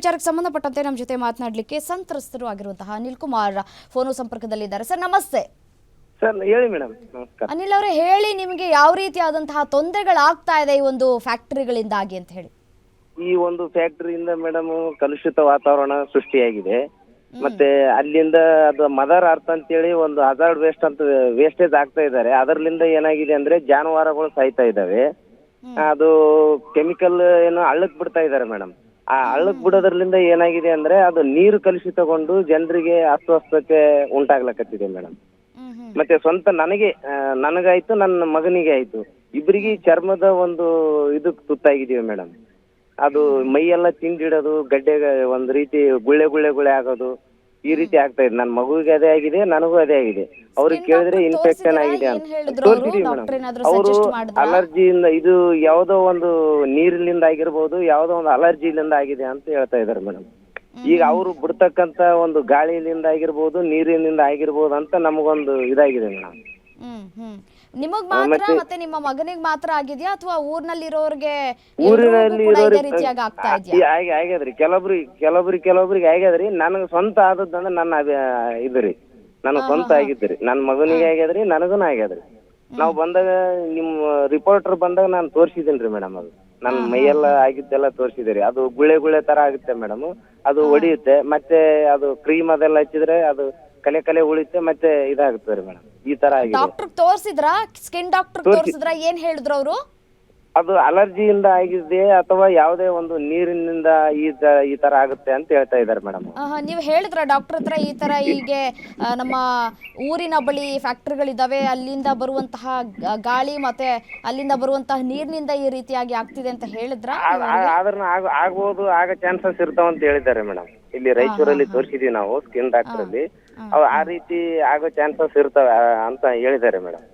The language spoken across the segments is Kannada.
ವಿಚಾರಕ್ಕೆ ಸಂಬಂಧಪಟ್ಟಂತೆ ನಮ್ಮ ಜೊತೆ ಮಾತನಾಡಲಿಕ್ಕೆ ಸಂತ್ರಸ್ತರು ಆಗಿರುವಂತಹ ಅನಿಲ್ ಕುಮಾರ್ ಫೋನು ಸಂಪರ್ಕದಲ್ಲಿದ್ದಾರೆ. ಸರ್ ನಮಸ್ತೆ. ಸರ್ ಹೇಳಿ ಮೇಡಮ್. ನಮಸ್ಕಾರ. ಅನಿಲ್ ಅವರೇ ಹೇಳಿ ನಿಮಗೆ ಯಾವ ರೀತಿಯಾದಂತಹ ತೊಂದರೆಗಳಾಗ್ತಾ ಇದೆ ಈ ಒಂದು ಫ್ಯಾಕ್ಟರಿಗಳಿಂದಾಗಿ ಅಂತ ಹೇಳಿ. ಈ ಒಂದು ಫ್ಯಾಕ್ಟರಿಯಿಂದ ಮೇಡಮ್ ಕಲುಷಿತ ವಾತಾವರಣ ಸೃಷ್ಟಿಯಾಗಿದೆ. ಮತ್ತೆ ಅಲ್ಲಿಂದ ಅದು ಮದರ್ ಅರ್ಥ ಅಂತೇಳಿ ಒಂದು ಹಜಾರ್ಡ್ ವೇಸ್ಟ್ ಅಂತ ವೇಸ್ಟೇಜ್ ಆಗ್ತಾ ಇದ್ದಾರೆ. ಅದರ್ಲಿಂದ ಏನಾಗಿದೆ ಅಂದ್ರೆ ಜಾನುವಾರುಗಳು ಸಾಯ್ತಾ ಇದಾವೆ ಅದು ಕೆಮಿಕಲ್ ಏನು ಅಳ್ಳಕ್ ಬಿಡ್ತಾ ಇದ್ದಾರೆ ಮೇಡಮ್. ಆ ಹಳ್ಳಕ್ ಬಿಡೋದ್ರಲ್ಲಿಂದ ಏನಾಗಿದೆ ಅಂದ್ರೆ ಅದು ನೀರು ಕಲುಷಿತಗೊಂಡು ಜನರಿಗೆ ಅಸ್ವಸ್ಥತೆ ಉಂಟಾಗ್ಲಕತ್ತಿದೆ ಮೇಡಮ್. ಮತ್ತೆ ಸ್ವಂತ ನನಗೆ ಆ, ನನಗಾಯ್ತು ನನ್ನ ಮಗನಿಗೆ ಆಯ್ತು. ಇಬ್ಬರಿಗೆ ಚರ್ಮದ ಒಂದು ಇದು ತುತ್ತಾಗಿದೀವಿ ಮೇಡಮ್. ಅದು ಮೈಯೆಲ್ಲ ತಿಂದಿಡೋದು ಗಡ್ಡೆ ಒಂದು ರೀತಿ ಗುಳ್ಳೆ ಗುಳ್ಳೆ ಗುಳ್ಳೆ ಆಗೋದು ಈ ರೀತಿ ಆಗ್ತಾ ಇದೆ. ನನ್ನ ಮಗುವಿಗೆ ಅದೇ ಆಗಿದೆ ನನಗೂ ಅದೇ ಆಗಿದೆ. ಅವ್ರಿಗೆ ಕೇಳಿದ್ರೆ ಇನ್ಫೆಕ್ಷನ್ ಆಗಿದೆ ಅಂತ? ತೋರಿಸಿದೀವಿ ಮೇಡಮ್. ಅವರು ಅಲರ್ಜಿಯಿಂದ ಇದು ಯಾವುದೋ ಒಂದು ನೀರಿನಿಂದ ಆಗಿರ್ಬೋದು ಯಾವುದೋ ಒಂದು ಅಲರ್ಜಿಲಿಂದ ಆಗಿದೆ ಅಂತ ಹೇಳ್ತಾ ಇದಾರೆ ಮೇಡಮ್. ಈಗ ಅವರು ಬಿಡ್ತಕ್ಕಂತ ಒಂದು ಗಾಳಿಯಿಂದ ಆಗಿರ್ಬೋದು ನೀರಿನಿಂದ ಆಗಿರ್ಬೋದು ಅಂತ ನಮಗೊಂದು ಇದಾಗಿದೆ ಮೇಡಮ್. ನಿಮಗ್ ಮಾತ್ರ ಮತ್ತೆ ನಿಮ್ಮ ಮಗನಿಗೆ ಮಾತ್ರ ಆಗಿದ್ಯಾ? ಅಥವಾ ಊರ್ನಲ್ಲಿ ಇರೋರ್ಗೆ ಊರಿನಲ್ಲಿ ಇರೋರಿಗೆ ರೀತಿಯಾಗಿ ಆಗ್ತಾ ಇದೆಯಾ? ಆಗಿ ಆಗ್ಯದ್ರಿ ಕೆಲವೊಬ್ರಿಗೆ ಕೆಲವೊಬ್ರಿಗೆ ಕೆಲವೊಬ್ರಿಗೆ ಆಗ್ಯದ್ರಿ ನನಗೆ ಸ್ವಂತ ಆದದ್ದಂದ್ರೆ ನನ್ನ ಅಭಿ- ಇದು ರೀ. ನನಗೆ ಸ್ವಂತ ಆಗಿದ್ರಿ ನನ್ನ ಮಗನಿಗೆ ಆಗ್ಯದ್ರಿ ನನಗೂನು ಆಗ್ಯದ್ರಿ ನಾವು ಬಂದಾಗ ನಿಮ್ಮ ರಿಪೋರ್ಟರ್ ಬಂದಾಗ ನಾನು ತೋರಿಸಿದ್ದೀನಿ ರೀ ಮೇಡಮ್ ಅದು ನನ್ನ ಮೈಯೆಲ್ಲ ಆಗಿದ್ದೆಲ್ಲ ತೋರಿಸಿದಿರಿ ಅದು ಗುಳೆ ಗುಳೆ ತರ ಆಗುತ್ತೆ ಮೇಡಮ್ ಅದು ಹೊಡಿಯುತ್ತೆ ಮತ್ತೆ ಅದು ಕ್ರೀಮ್ ಅದೆಲ್ಲ ಹಚ್ಚಿದ್ರೆ ಅದು ಕಲೆ ಕಲೆ ಉಳಿತು ಮತ್ತೆ ಇದಾಗುತ್ತೆ ರೀ ಮೇಡಮ್. ಈ ತರ ಆಗಿದೆ. ಡಾಕ್ಟರ್ ತೋರ್ಸಿದ್ರ? ಸ್ಕಿನ್ ಡಾಕ್ಟರ್ ತೋರ್ಸಿದ್ರ? ಏನ್ ಹೇಳಿದ್ರು ಅವರು? ಅದು ಅಲರ್ಜಿ ಇಂದ ಆಗಿದೆ ಅಥವಾ ಯಾವುದೇ ಒಂದು ನೀರಿನಿಂದ ಈ ತ ಈ ತರ ಆಗುತ್ತೆ ಅಂತ ಹೇಳ್ತಾ ಇದ್ದಾರೆ ಮೇಡಮ್ ನೀವು ಹೇಳಿದ್ರ ಡಾಕ್ಟರ್ ಹತ್ರ ಈ ತರ ಹೀಗೆ ಆ, ನಮ್ಮ ಊರಿನ ಬಳಿ ಫ್ಯಾಕ್ಟ್ರಿಗಳಿದಾವೆ ಅಲ್ಲಿಂದ ಬರುವಂತಹ ಗ- ಗಾಳಿ ಮತ್ತೆ ಅಲ್ಲಿಂದ ಬರುವಂತಹ ನೀರಿನಿಂದ ಈ ರೀತಿಯಾಗಿ ಆಗ್ತಿದೆ ಅಂತ ಹೇಳಿದ್ರ? ಆದ್ರೂ ಆಗ ಆಗ್ಬೋದು ಆಗ ಚಾನ್ಸಸ್ ಇರ್ತಾವ ಅಂತ ಹೇಳಿದ್ದಾರೆ ಮೇಡಮ್. ಇಲ್ಲಿ ರಾಯಚೂರಲ್ಲಿ ತೋರಿಸಿದೀವಿ ನಾವು ಸ್ಕಿನ್ ಡಾಕ್ಟರ್ ಅಲ್ಲಿ. ಅವ್ ಆ ರೀತಿ ಆಗೋ ಚಾನ್ಸಸ್ ಇರ್ತವೆ ಅಂತ ಹೇಳಿದ್ದಾರೆ ಮೇಡಮ್.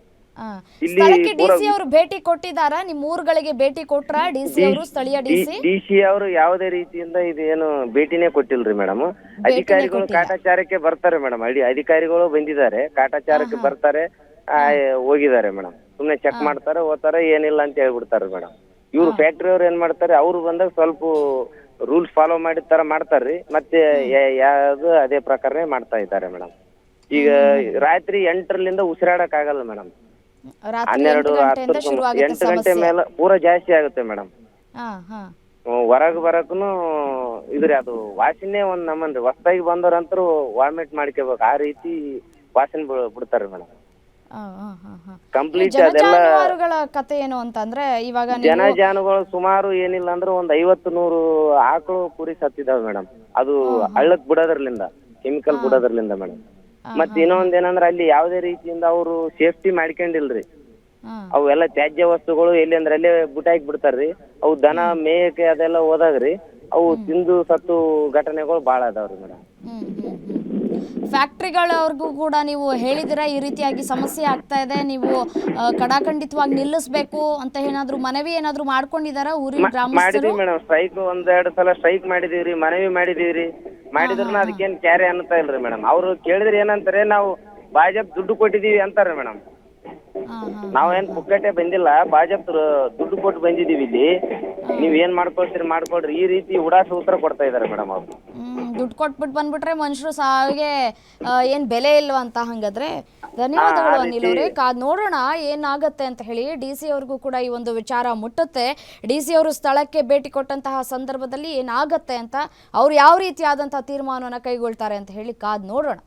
ಇಲ್ಲಿ ಸ್ಥಳಕ್ಕೆ ಡಿಸಿ ಅವರು ಭೇಟಿ ಕೊಟ್ಟಿದ್ದಾರಾ? ನಿಮ್ಮ ಊರುಗಳಿಗೆ ಭೇಟಿ ಕೊಟ್ರ ಡಿಸಿ ಅವರು ಸ್ಥಳೀಯ ಡಿಸಿ ಡಿ ಸಿ? ಅವರು ಯಾವುದೇ ರೀತಿಯಿಂದ ಇದೇನು ಭೇಟಿನೇ ಕೊಟ್ಟಿಲ್ರಿ ಮೇಡಮ್. ಅಧಿಕಾರಿಗಳು ಕಾಟಾಚಾರಕ್ಕೆ ಬರ್ತಾರೆ ಮೇಡಮ್. ಅಡಿ ಅಧಿಕಾರಿಗಳು ಬಂದಿದ್ದಾರೆ. ಕಾಟಾಚಾರಕ್ಕೆ ಬರ್ತಾರೆ ಆ, ಹೋಗಿದ್ದಾರೆ ಮೇಡಮ್. ಸುಮ್ನೆ ಚೆಕ್ ಮಾಡ್ತಾರೆ ಹೋಗ್ತಾರೆ ಏನಿಲ್ಲ ಅಂತ ಹೇಳ್ಬಿಡ್ತಾರೆ ಮೇಡಮ್. ಇವ್ರು ಫ್ಯಾಕ್ಟ್ರಿ ಅವ್ರು ಏನ್ ಮಾಡ್ತಾರೆ ಅವ್ರು ಬಂದಾಗ ಸ್ವಲ್ಪ ರೂಲ್ಸ್ ಫಾಲೋ ಮಾಡಿದ ತರ ಮಾಡ್ತಾರ್ರಿ. ಮತ್ತೆ ಯಾವ್ದು ಅದೇ ಪ್ರಕಾರನೇ ಮಾಡ್ತಾ ಇದ್ದಾರೆ ಮೇಡಮ್. ಈಗ ರಾತ್ರಿ ಎಂಟರಲ್ಲಿಂದ ಉಸಿರಾಡಕ್ ಆಗಲ್ಲ ಮೇಡಮ್ ಹನ್ನೆರಡು ಹತ್ತು ಎಂಟು ಗಂಟೆ ಮೇಲೆ ಪೂರ ಜಾಸ್ತಿ ಆಗುತ್ತೆ ಮೇಡಮ್. ಹೊರಗ್ ಬರಕನು ಇದ್ರಿ ಅದು ವಾಸನೆ ಒಂದ್ ನಮ್ಮನ್ರಿ ಹೊಸ್ದಾಗಿ ಬಂದವ್ರಂತರೂ ವಾಮಿಟ್ ಮಾಡ್ಕೋಬೇಕು. ಆ ರೀತಿ ವಾಸನೆ ಬಿಡ್ತಾರ್ರಿ ಬಿಡ್ತಾರೆ ಮೇಡಮ್. ಕಂಪ್ಲೀಟ್ ಅದೆಲ್ಲ ಜನಜಾನುವಾರುಗಳ ಕತೆ ಏನು ಅಂತಂದ್ರೆ ಇವಾಗ ನೀವು ಜನ ಜಾನುಗಳು ಸುಮಾರು ಏನಿಲ್ಲ ಅಂದ್ರೆ ಒಂದ್ ಐವತ್ತು ನೂರು ಆಕಳು ಕುರಿ ಸತ್ತಿದಾವೆ ಮೇಡಮ್ ಅದು ಹಳ್ಳಕ್ ಬಿಡೋದ್ರಲಿಂದ ಕೆಮಿಕಲ್ ಬಿಡೋದ್ರಲಿಂದ ಮೇಡಮ್ ಮತ್ತೆ ಇನ್ನೊಂದ್ ಏನಂದ್ರೆ ಅಲ್ಲಿ ಯಾವ್ದೇ ರೀತಿಯಿಂದ ಅವರು ಸೇಫ್ಟಿ ಮಾಡ್ಕೊಂಡಿಲ್ರಿ. ಅವೆಲ್ಲ ತ್ಯಾಜ್ಯ ವಸ್ತುಗಳು ಎಲ್ಲಿ ಅಂದ್ರೆ ಅಲ್ಲೇ ಬುಟಾಕ್ ಬಿಡ್ತಾರ್ರಿ. ಅವು ದನ ಮೇಯಕ್ಕೆ ಅದೆಲ್ಲ ಹೋದಾಗ್ರಿ. ಅವು ತಿಂದು ಸತ್ತು ಘಟನೆಗಳು ಬಾಳ ಅದಾವ್ರಿ ಮೇಡಮ್. ಫ್ಯಾಕ್ಟ್ರಿಗಳವ್ರಿಗೂ ಕೂಡ ನೀವು ಹೇಳಿದಿರ ಈ ರೀತಿಯಾಗಿ ಸಮಸ್ಯೆ ಆಗ್ತಾ ಇದೆ. ನೀವು ಕಡಾಖಂಡಿತವಾಗಿ ನಿಲ್ಲಿಸ್ಬೇಕು ಅಂತ ಏನಾದ್ರು ಮನವಿ ಏನಾದ್ರು ಮಾಡ್ಕೊಂಡಿದಾರ ಊರಿನ ಗ್ರಾಮಸ್ಥರು? ಮಾಡಿದೀವಿ ಮೇಡಮ್. ಸ್ಟ್ರೈಕ್ ಒಂದೆರಡು ಸಲ ಸ್ಟ್ರೈಕ್ ಮಾಡಿದೀವ್ರಿ ಮನವಿ ಮಾಡಿದೀವ್ರಿ. ಮಾಡಿದ್ರನ ಅದಕ್ಕೇನ್ ಕ್ಯಾರಿ ಅನ್ನತಾ ಇಲ್ರಿ ಮೇಡಮ್. ಅವ್ರು ಕೇಳಿದ್ರೆ ಏನಂತಾರೆ ನಾವು ಬಾಜಪ್ ದುಡ್ಡು ಕೊಟ್ಟಿದೀವಿ ಅಂತಾರೆ ಮೇಡಮ್. ನಾವೇನ್ ಪುಕ್ಕಟೆ ಬಂದಿಲ್ಲ ಭಾಜಪ್ ದುಡ್ಡು ಕೊಟ್ಟು ಬಂದಿದೀವಿ ಇಲ್ಲಿ. ನೀವ್ ಏನ್ ಮಾಡ್ಕೊಳ್ತೀರಿ ಮಾಡ್ಕೊಳ್ರಿ. ಈ ರೀತಿ ಉಡಾಸ ಉತ್ತರ ಕೊಡ್ತಾ ಇದಾರೆ ಮೇಡಮ್ ಅವ್ರು. ಹ್ಮ್ ದುಡ್ಡು ಕೊಟ್ಬಿಟ್ಟು ಬಂದ್ಬಿಟ್ರೆ ಮನುಷ್ಯರು ಸಾವಿಗೆ ಆ, ಏನ್ ಬೆಲೆ ಇಲ್ವಾ ಅಂತ ಹಂಗಾದ್ರೆ? ಧನ್ಯವಾದಗಳು ಅನಿಲ್ ಅವರೇ. ಕಾದ್ ನೋಡೋಣ ಏನಾಗತ್ತೆ ಅಂತ ಹೇಳಿ ಡಿ ಸಿ ಅವ್ರಿಗೂ ಕೂಡ ಈ ಒಂದು ವಿಚಾರ ಮುಟ್ಟುತ್ತೆ. ಡಿ ಸಿ ಅವರು ಸ್ಥಳಕ್ಕೆ ಭೇಟಿ ಕೊಟ್ಟಂತಹ ಸಂದರ್ಭದಲ್ಲಿ ಏನಾಗತ್ತೆ ಅಂತ ಅವ್ರು ಯಾವ ರೀತಿಯಾದಂತಹ ತೀರ್ಮಾನವನ್ನ ಕೈಗೊಳ್ತಾರೆ ಅಂತ ಹೇಳಿ ಕಾದ್ ನೋಡೋಣ.